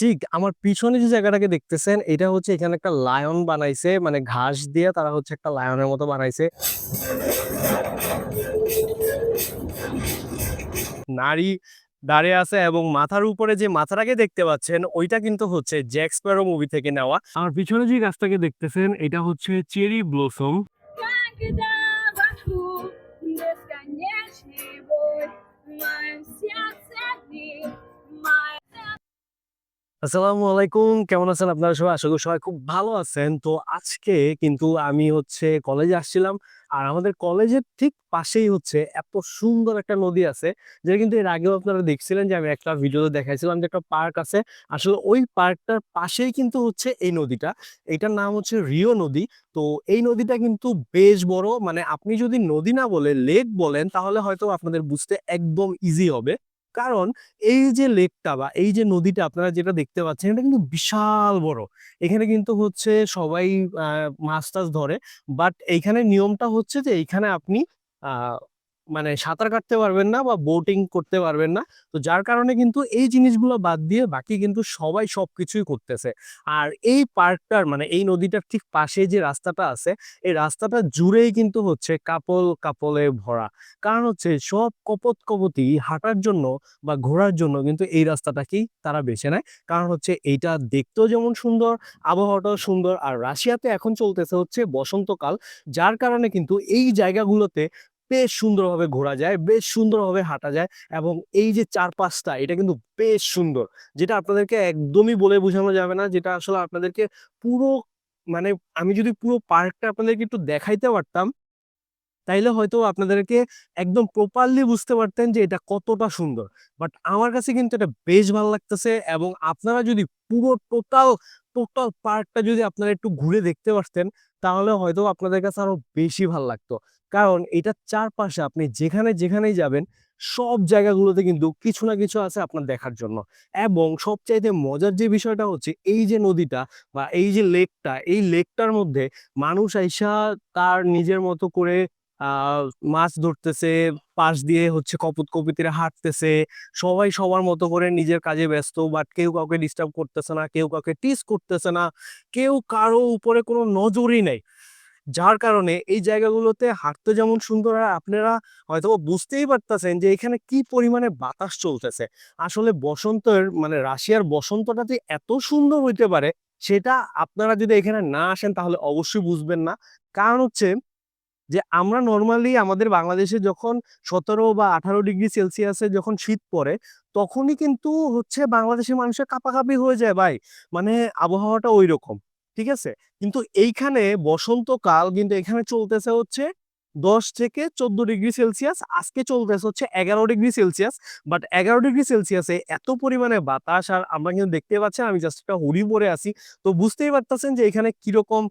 ঠিক আমার পিছনে যে জায়গাটাকে দেখতেছেন, এটা হচ্ছে এখানে একটা লায়ন বানাইছে মানে ঘাস দিয়ে তারা হচ্ছে একটা লায়নের মতো বানাইছে। নারী দাঁড়িয়ে আছে এবং মাথার উপরে যে মাথাটাকে দেখতে পাচ্ছেন, ওইটা কিন্তু হচ্ছে জ্যাক স্প্যারো মুভি থেকে নেওয়া। আমার পিছনে যে গাছটাকে দেখতেছেন, এটা হচ্ছে চেরি ব্লসম। আসসালামু আলাইকুম। কেমন আছেন আপনারা সবাই? আশা করি সবাই খুব ভালো আছেন। তো আজকে কিন্তু আমি হচ্ছে কলেজে আসছিলাম আর আমাদের কলেজের ঠিক পাশেই হচ্ছে এত সুন্দর একটা নদী আছে যেটা কিন্তু এর আগেও আপনারা দেখছিলেন যে আমি একটা ভিডিওতে দেখাইছিলাম যে একটা পার্ক আছে। আসলে ওই পার্কটার পাশেই কিন্তু হচ্ছে এই নদীটা। এটার নাম হচ্ছে রিও নদী। তো এই নদীটা কিন্তু বেশ বড়। মানে আপনি যদি নদী না বলে, লেক বলেন, তাহলে হয়তো আপনাদের বুঝতে একদম ইজি হবে। কারণ এই যে লেকটা বা এই যে নদীটা আপনারা যেটা দেখতে পাচ্ছেন, এটা কিন্তু বিশাল বড়। এখানে কিন্তু হচ্ছে সবাই মাছ টাছ ধরে। বাট এইখানে নিয়মটা হচ্ছে যে এইখানে আপনি মানে সাঁতার কাটতে পারবেন না বা বোটিং করতে পারবেন না। তো যার কারণে কিন্তু এই জিনিসগুলো বাদ দিয়ে বাকি কিন্তু সবাই সব কিছুই করতেছে। আর এই পার্কটার মানে এই নদীটার ঠিক পাশে যে রাস্তাটা আছে, এই রাস্তাটা জুড়েই কিন্তু হচ্ছে কাপল কাপলে ভরা। কারণ হচ্ছে সব কপত কপতি হাঁটার জন্য বা ঘোরার জন্য কিন্তু এই রাস্তাটাকেই তারা বেছে নেয়। কারণ হচ্ছে এইটা দেখতেও যেমন সুন্দর, আবহাওয়াটাও সুন্দর। আর রাশিয়াতে এখন চলতেছে হচ্ছে বসন্তকাল, যার কারণে কিন্তু এই জায়গাগুলোতে বেশ সুন্দরভাবে ঘোরা যায়, বেশ সুন্দরভাবে হাঁটা যায় এবং এই যে চারপাশটা, এটা কিন্তু বেশ সুন্দর। যেটা আপনাদেরকে একদমই বলে বোঝানো যাবে না, যেটা আসলে আপনাদেরকে পুরো মানে আমি যদি পুরো পার্কটা আপনাদেরকে একটু দেখাইতে পারতাম, তাইলে হয়তো আপনাদেরকে একদম প্রপারলি বুঝতে পারতেন যে এটা কতটা সুন্দর। বাট আমার কাছে কিন্তু এটা বেশ ভালো লাগতেছে এবং আপনারা যদি পুরো টোটাল টোটাল পার্কটা যদি আপনারা একটু ঘুরে দেখতে পারতেন, তাহলে হয়তো আপনাদের কাছে আরও বেশি ভালো লাগতো। কারণ এটার চারপাশে আপনি যেখানে যেখানেই যাবেন, সব জায়গাগুলোতে কিন্তু কিছু না কিছু আছে আপনার দেখার জন্য। এবং সবচাইতে মজার যে বিষয়টা হচ্ছে, এই যে নদীটা বা এই যে লেকটা, এই লেকটার মধ্যে মানুষ আইসা তার নিজের মতো করে মাছ ধরতেছে, পাশ দিয়ে হচ্ছে কপত কপিতিরা হাঁটতেছে, সবাই সবার মতো করে নিজের কাজে ব্যস্ত বাট কেউ কাউকে ডিস্টার্ব করতেছে না, কেউ কাউকে টিস করতেছে না, কেউ কারও উপরে কোনো নজরই নেই। যার কারণে এই জায়গাগুলোতে হাঁটতে যেমন সুন্দর আর আপনারা হয়তো বুঝতেই পারতেছেন যে এখানে কি পরিমাণে বাতাস চলতেছে। আসলে বসন্তের মানে রাশিয়ার বসন্তটা যে এত সুন্দর হইতে পারে, সেটা আপনারা যদি এখানে না আসেন তাহলে অবশ্যই বুঝবেন না। কারণ হচ্ছে যে আমরা নর্মালি আমাদের বাংলাদেশে যখন সতেরো বা আঠারো ডিগ্রি সেলসিয়াসে যখন শীত পড়ে, তখনই কিন্তু হচ্ছে বাংলাদেশের মানুষের কাঁপাকাঁপি হয়ে যায় ভাই। মানে আবহাওয়াটা ওই রকম ঠিক আছে? কিন্তু এইখানে বসন্তকাল কিন্তু এখানে চলতেছে হচ্ছে দশ থেকে চোদ্দ ডিগ্রি সেলসিয়াস, আজকে চলতেছে হচ্ছে এগারো ডিগ্রি সেলসিয়াস। বাট এগারো ডিগ্রি সেলসিয়াসে এত পরিমাণে বাতাস, আর আমরা কিন্তু দেখতে পাচ্ছেন, আমি জাস্ট একটা হুডি পরে আছি। তো বুঝতেই পারতেছেন যে এখানে কীরকম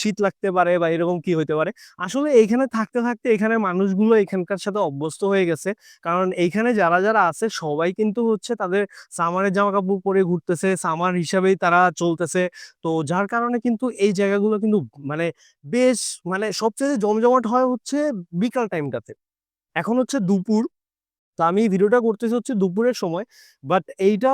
শীত লাগতে পারে বা এরকম কি হইতে পারে। আসলে এইখানে থাকতে থাকতে এখানে মানুষগুলো এখানকার সাথে অভ্যস্ত হয়ে গেছে। কারণ এইখানে যারা যারা আছে, সবাই কিন্তু হচ্ছে তাদের সামারের জামা কাপড় পরে ঘুরতেছে, সামার হিসাবেই তারা চলতেছে। তো যার কারণে কিন্তু এই জায়গাগুলো কিন্তু মানে বেশ মানে সবচেয়ে জমজমাট হয় হচ্ছে বিকাল টাইমটাতে এখন হচ্ছে দুপুর। তো আমি ভিডিওটা করতেছি হচ্ছে দুপুরের সময়। বাট এইটা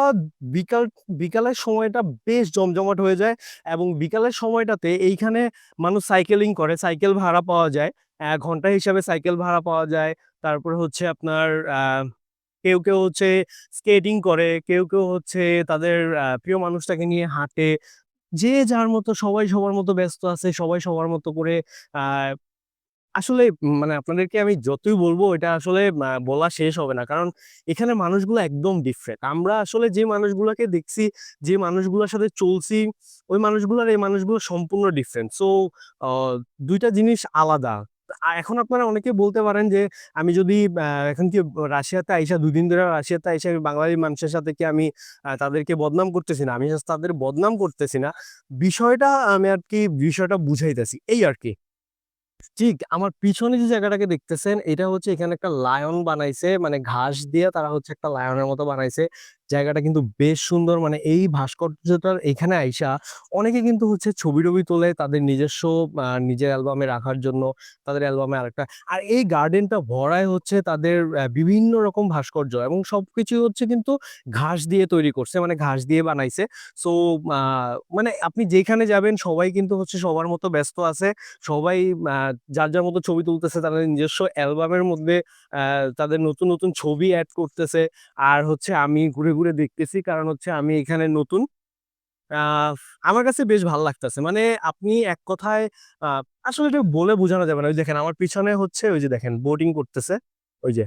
বিকাল, বিকালের সময়টা বেশ জমজমাট হয়ে যায় এবং বিকালের সময়টাতে এইখানে মানুষ সাইকেলিং করে। সাইকেল ভাড়া পাওয়া যায়। ঘণ্টা হিসাবে সাইকেল ভাড়া পাওয়া যায়। তারপরে হচ্ছে আপনার কেউ কেউ হচ্ছে স্কেটিং করে। কেউ কেউ হচ্ছে তাদের প্রিয় মানুষটাকে নিয়ে হাঁটে। যে যার মতো, সবাই সবার মতো ব্যস্ত আছে, সবাই সবার মতো করে আসলে মানে আপনাদেরকে আমি যতই বলব, এটা আসলে বলা শেষ হবে না। কারণ এখানে মানুষগুলো একদম ডিফারেন্ট আমরা আসলে যে মানুষগুলোকে দেখছি, যে মানুষগুলোর সাথে চলছি, ওই মানুষগুলোর এই মানুষগুলো সম্পূর্ণ ডিফারেন্ট সো দুইটা জিনিস আলাদা। এখন আপনারা অনেকে বলতে পারেন যে, আমি যদি এখন কি রাশিয়াতে আইসা, দুদিন ধরে রাশিয়াতে আইসা, আমি বাঙালি মানুষের সাথে কি আমি তাদেরকে বদনাম করতেছি না? আমি তাদের বদনাম করতেছি না। বিষয়টা আমি আর কি, বিষয়টা বুঝাইতেছি। এই আর কি। ঠিক, আমার পিছনে যে জায়গাটাকে দেখতেছেন, এটা হচ্ছে এখানে একটা লায়ন বানাইছে মানে ঘাস দিয়ে তারা হচ্ছে একটা লায়নের মতো বানাইছে। জায়গাটা কিন্তু বেশ সুন্দর মানে এই ভাস্কর্যটার এখানে আইসা অনেকে কিন্তু হচ্ছে ছবি-টবি তোলে তাদের নিজস্ব নিজের অ্যালবামে রাখার জন্য, তাদের অ্যালবামে আরেকটা আর এই গার্ডেনটা ভরায় হচ্ছে তাদের বিভিন্ন রকম ভাস্কর্য এবং সবকিছুই হচ্ছে কিন্তু ঘাস দিয়ে তৈরি করছে। মানে ঘাস দিয়ে বানাইছে। সো মানে আপনি যেখানে যাবেন সবাই কিন্তু হচ্ছে সবার মতো ব্যস্ত আছে। সবাই যার, যার মতো ছবি তুলতেছে তাদের নিজস্ব অ্যালবামের মধ্যে তাদের নতুন, নতুন ছবি অ্যাড করতেছে। আর হচ্ছে আমি ঘুরে, ঘুরে দেখতেছি কারণ হচ্ছে আমি এখানে নতুন। আমার কাছে বেশ ভালো লাগতেছে। মানে আপনি এক কথায় আসলে এটা বলে বোঝানো যাবে না। ওই দেখেন, আমার পিছনে হচ্ছে ওই যে দেখেন বোটিং করতেছে। ওই যে।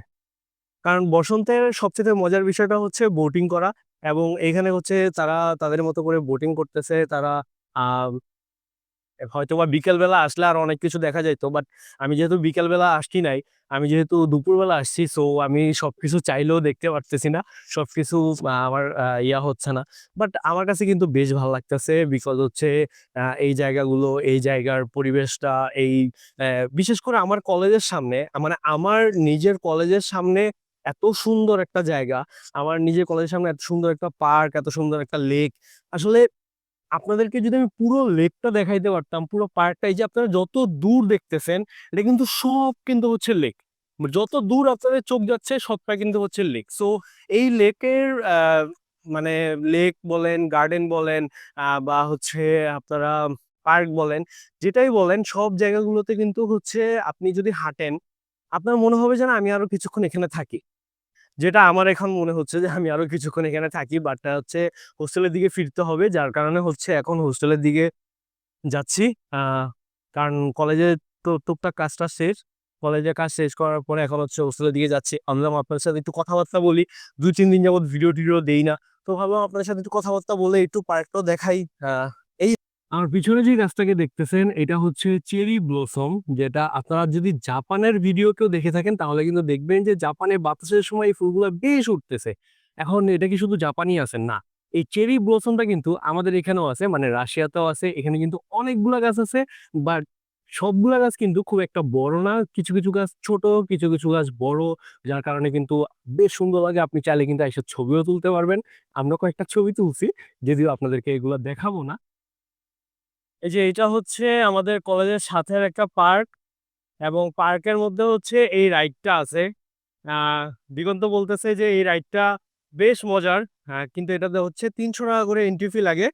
কারণ বসন্তের সবচেয়ে মজার বিষয়টা হচ্ছে বোটিং করা এবং এখানে হচ্ছে তারা, তাদের মতো করে বোটিং করতেছে। তারা আ হয়তোবা বিকেলবেলা আসলে আর অনেক কিছু দেখা যাইত। বাট আমি যেহেতু বিকেলবেলা আসছি নাই, আমি যেহেতু দুপুরবেলা আসছি সো আমি সবকিছু চাইলেও দেখতে পারতেছি না। সবকিছু আমার ইয়া হচ্ছে না। বাট আমার কাছে কিন্তু বেশ ভালো লাগতেছে বিকজ হচ্ছে এই জায়গাগুলো, এই জায়গার পরিবেশটা এই বিশেষ করে আমার কলেজের সামনে মানে আমার নিজের কলেজের সামনে এত সুন্দর একটা জায়গা, আমার নিজের কলেজের সামনে এত সুন্দর একটা পার্ক, এত সুন্দর একটা লেক। আসলে আপনাদেরকে যদি আমি পুরো লেকটা দেখাইতে পারতাম, পুরো পার্কটা এই যে আপনারা যত দূর দেখতেছেন, এটা কিন্তু সব কিন্তু হচ্ছে লেক। যত দূর আপনাদের চোখ যাচ্ছে সবটা কিন্তু হচ্ছে লেক। সো এই লেকের মানে লেক বলেন, গার্ডেন বলেন বা হচ্ছে আপনারা পার্ক বলেন, যেটাই বলেন সব জায়গাগুলোতে কিন্তু হচ্ছে আপনি যদি হাঁটেন, আপনার মনে হবে যেন আমি আরও কিছুক্ষণ এখানে থাকি। যেটা আমার এখন মনে হচ্ছে যে আমি আরও কিছুক্ষণ এখানে থাকি। বাট হচ্ছে হোস্টেলের দিকে ফিরতে হবে। যার কারণে হচ্ছে এখন হোস্টেলের দিকে যাচ্ছি। কারণ কলেজে তো টুকটাক কাজ-টাজ শেষ। কলেজের কাজ শেষ করার পরে এখন হচ্ছে হোস্টেলের দিকে যাচ্ছি। ভাবলাম আপনার সাথে একটু কথাবার্তা বলি। ২-৩ দিন যাবৎ ভিডিও-টিডিও দেই না। তো ভাবলাম আপনাদের সাথে একটু কথাবার্তা বলে একটু পার্কটাও দেখাই। আ এই আমার পিছনে যে গাছটাকে দেখতেছেন এটা হচ্ছে চেরি ব্লসম যেটা আপনারা যদি জাপানের ভিডিও কেউ দেখে থাকেন তাহলে কিন্তু দেখবেন যে জাপানে বাতাসের সময় এই ফুলগুলা বেশ উঠতেছে। এখন এটা কি শুধু জাপানই আছে? না। এই চেরি ব্লসমটা কিন্তু আমাদের এখানেও আছে মানে রাশিয়াতেও আছে। এখানে কিন্তু অনেকগুলা গাছ আছে। বাট সবগুলা গাছ কিন্তু খুব একটা বড় না। কিছু, কিছু গাছ ছোট, কিছু, কিছু গাছ বড়। যার কারণে কিন্তু বেশ সুন্দর লাগে। আপনি চাইলে কিন্তু আইসা ছবিও তুলতে পারবেন। আমরা কয়েকটা ছবি তুলছি। যদিও আপনাদেরকে এগুলা দেখাবো না। এই যে এটা হচ্ছে আমাদের কলেজের সাথের একটা পার্ক এবং পার্কের মধ্যে হচ্ছে এই রাইডটা আছে। দিগন্ত বলতেছে যে এই রাইডটা বেশ মজার। আ কিন্তু এটাতে হচ্ছে ৳৩০০ করে এন্ট্রি ফি লাগে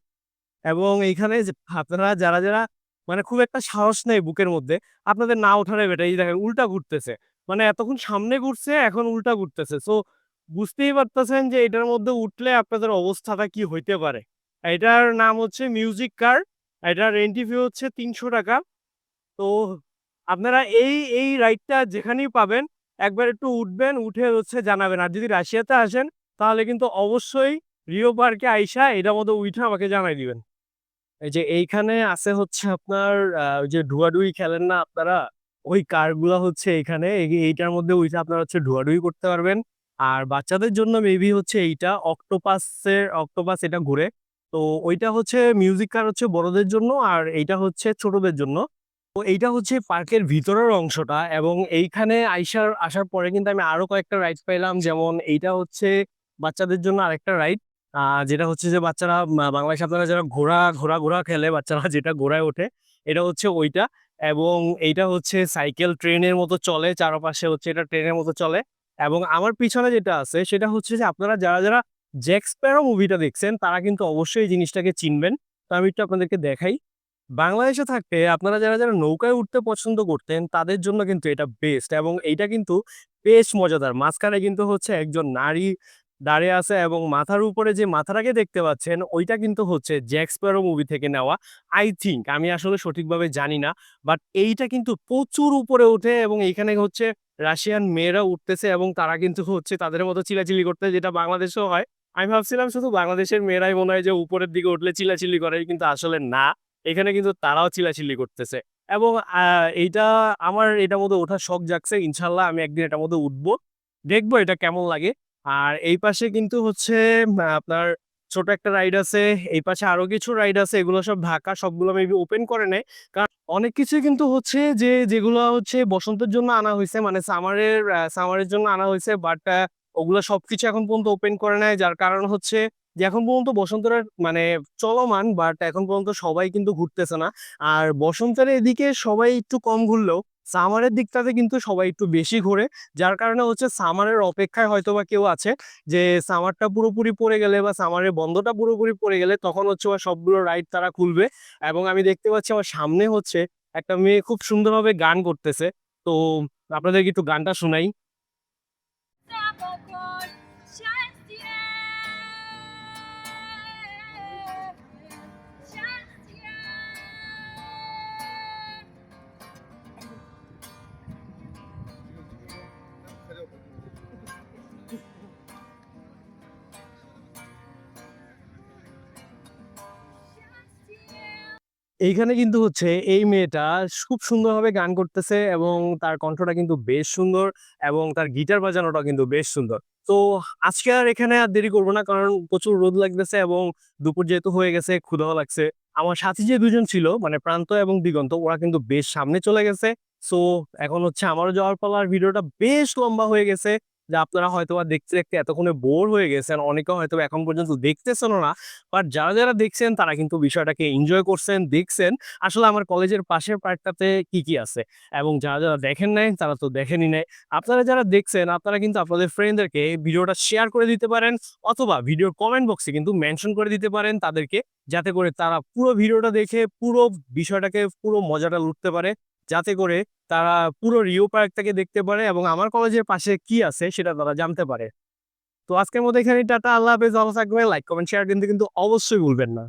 এবং এইখানে আপনারা যারা, যারা মানে খুব একটা সাহস নেই বুকের মধ্যে, আপনাদের না ওঠারে বেটার। এই দেখেন উল্টা ঘুরতেছে। মানে এতক্ষণ সামনে ঘুরছে, এখন উল্টা ঘুরতেছে। সো বুঝতেই পারতেছেন যে এটার মধ্যে উঠলে আপনাদের অবস্থাটা কি হইতে পারে। এটার নাম হচ্ছে মিউজিক কার। এটার এন্ট্রি ফি হচ্ছে ৳৩০০ তো আপনারা এই, এই রাইডটা যেখানেই পাবেন একবার একটু উঠবেন, উঠে হচ্ছে জানাবেন। আর যদি রাশিয়াতে আসেন তাহলে কিন্তু অবশ্যই রিও পার্কে আইসা এটার মতো উইঠা আমাকে জানাই দিবেন। এই যে এইখানে আছে হচ্ছে আপনার যে ডুয়াডুই খেলেন না আপনারা? ওই কারগুলা হচ্ছে এখানে এই এইটার মধ্যে উইঠা আপনারা হচ্ছে ডুয়াডুই করতে পারবেন। আর বাচ্চাদের জন্য মেবি হচ্ছে এইটা অক্টোপাসের অক্টোপাস এটা ঘুরে। তো ওইটা হচ্ছে মিউজিক কার হচ্ছে বড়দের জন্য আর এইটা হচ্ছে ছোটদের জন্য। তো এইটা হচ্ছে পার্কের ভিতরের অংশটা এবং এইখানে আইসার আসার পরে কিন্তু আমি আরও কয়েকটা রাইড পাইলাম। যেমন এইটা হচ্ছে বাচ্চাদের জন্য আরেকটা রাইড। যেটা হচ্ছে যে বাচ্চারা বাংলাদেশে আপনারা যারা ঘোড়া, ঘোড়া, ঘোড়া খেলে বাচ্চারা যেটা ঘোড়ায় ওঠে, এটা হচ্ছে ওইটা এবং এইটা হচ্ছে সাইকেল ট্রেনের মতো চলে। চারপাশে হচ্ছে এটা ট্রেনের মতো চলে এবং আমার পিছনে যেটা আছে সেটা হচ্ছে যে আপনারা যারা, যারা জ্যাক স্প্যারো মুভিটা দেখছেন তারা কিন্তু অবশ্যই এই জিনিসটাকে চিনবেন। তো আমি একটু আপনাদেরকে দেখাই। বাংলাদেশে থাকতে আপনারা যারা, যারা নৌকায় উঠতে পছন্দ করতেন তাদের জন্য কিন্তু এটা বেস্ট এবং এইটা কিন্তু বেশ মজাদার। মাঝখানে কিন্তু হচ্ছে একজন নারী দাঁড়িয়ে আছে এবং মাথার উপরে যে মাথাটাকে দেখতে পাচ্ছেন ওইটা কিন্তু হচ্ছে জ্যাক স্প্যারো মুভি থেকে নেওয়া। আই থিঙ্ক আমি আসলে সঠিকভাবে জানি না। বাট এইটা কিন্তু প্রচুর উপরে ওঠে এবং এইখানে হচ্ছে রাশিয়ান মেয়েরা উঠতেছে এবং তারা কিন্তু হচ্ছে তাদের মতো চিলাচিলি করতে যেটা বাংলাদেশেও হয়। আমি ভাবছিলাম শুধু বাংলাদেশের মেয়েরাই মনে হয় যে উপরের দিকে উঠলে চিলাচিলি করে, কিন্তু আসলে না। এখানে কিন্তু তারাও চিলাচিলি করতেছে এবং এইটা আমার এটার মধ্যে ওঠার শখ জাগছে। ইনশাল্লাহ আমি একদিন এটার মধ্যে উঠবো। দেখব এটা কেমন লাগে। আর এই পাশে কিন্তু হচ্ছে আপনার ছোট একটা রাইড আছে। এই পাশে আরও কিছু রাইড আছে। এগুলো সব ঢাকা। সবগুলো মেবি ওপেন করে নেয় কারণ অনেক কিছু কিন্তু হচ্ছে যে, যেগুলো হচ্ছে বসন্তের জন্য আনা হয়েছে মানে সামারের সামারের জন্য আনা হয়েছে বাট ওগুলো সবকিছু এখন পর্যন্ত ওপেন করে নেয় যার কারণ হচ্ছে যে এখন পর্যন্ত বসন্তের মানে চলমান বাট এখন পর্যন্ত সবাই কিন্তু ঘুরতেছে না। আর বসন্তের এদিকে সবাই একটু কম ঘুরলেও সামারের দিকটাতে কিন্তু সবাই একটু বেশি ঘোরে। যার কারণে হচ্ছে সামারের অপেক্ষায় হয়তো বা কেউ আছে যে সামারটা পুরোপুরি পড়ে গেলে বা সামারের বন্ধটা পুরোপুরি পড়ে গেলে তখন হচ্ছে বা সবগুলো রাইড তারা খুলবে। এবং আমি দেখতে পাচ্ছি আমার সামনে হচ্ছে একটা মেয়ে খুব সুন্দরভাবে গান করতেছে। তো আপনাদেরকে একটু গানটা শোনাই। এইখানে কিন্তু হচ্ছে এই মেয়েটা খুব সুন্দরভাবে গান করতেছে এবং তার কণ্ঠটা কিন্তু বেশ সুন্দর এবং তার গিটার বাজানোটা কিন্তু বেশ সুন্দর। তো আজকে আর এখানে আর দেরি করব না কারণ প্রচুর রোদ লাগতেছে এবং দুপুর যেহেতু হয়ে গেছে, ক্ষুধাও লাগছে। আমার সাথী যে দুজন ছিল মানে প্রান্ত এবং দিগন্ত, ওরা কিন্তু বেশ সামনে চলে গেছে। সো এখন হচ্ছে আমারও যাওয়ার পালার ভিডিওটা বেশ লম্বা হয়ে গেছে। যে আপনারা হয়তো বা দেখতে দেখতে এতক্ষণে বোর হয়ে গেছেন, অনেকে হয়তো এখন পর্যন্ত দেখতেছেনও না। বাট যারা যারা দেখছেন, তারা কিন্তু বিষয়টাকে এনজয় করছেন, দেখছেন। আসলে আমার কলেজের পাশের পার্কটাতে কি কি আছে? এবং যারা যারা দেখেন নাই, তারা তো দেখেনই নাই। আপনারা যারা দেখছেন, আপনারা কিন্তু আপনাদের ফ্রেন্ডদেরকে ভিডিওটা শেয়ার করে দিতে পারেন অথবা ভিডিওর কমেন্ট বক্সে কিন্তু মেনশন করে দিতে পারেন তাদেরকে, যাতে করে তারা পুরো ভিডিওটা দেখে, পুরো বিষয়টাকে, পুরো মজাটা লুটতে পারে। যাতে করে তারা পুরো রিও পার্কটাকে দেখতে পারে এবং আমার কলেজের পাশে কি আছে সেটা তারা জানতে পারে। তো আজকের মধ্যে এখানে টাটা, আল্লাহ হাফেজ, ভালো থাকবেন লাইক কমেন্ট শেয়ার কিন্তু কিন্তু অবশ্যই ভুলবেন না।